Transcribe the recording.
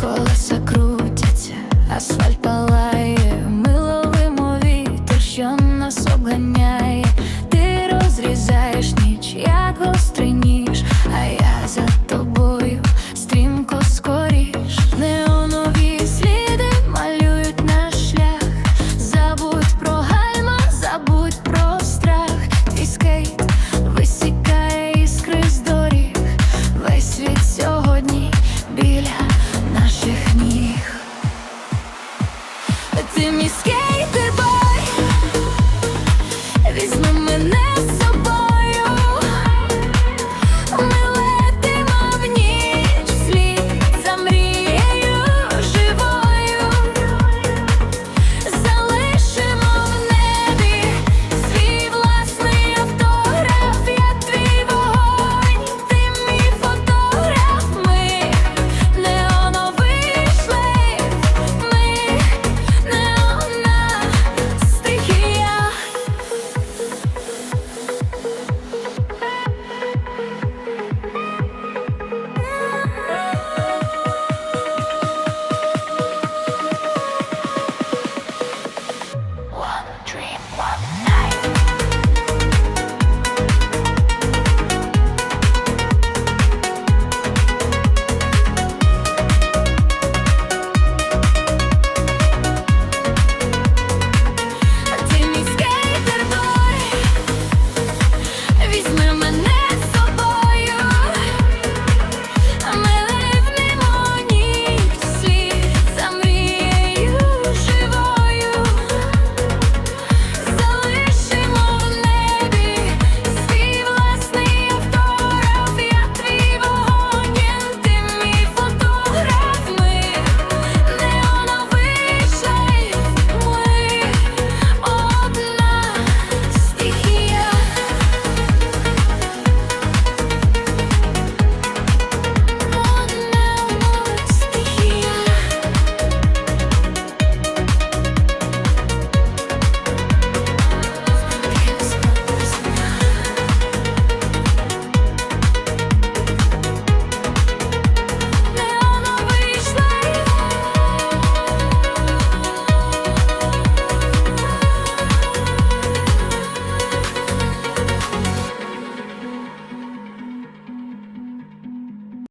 Колеса крутяться, асфальт палає, ми ловимо вітер, що нас обганяє, ти розрізаєш ніч, як гострині.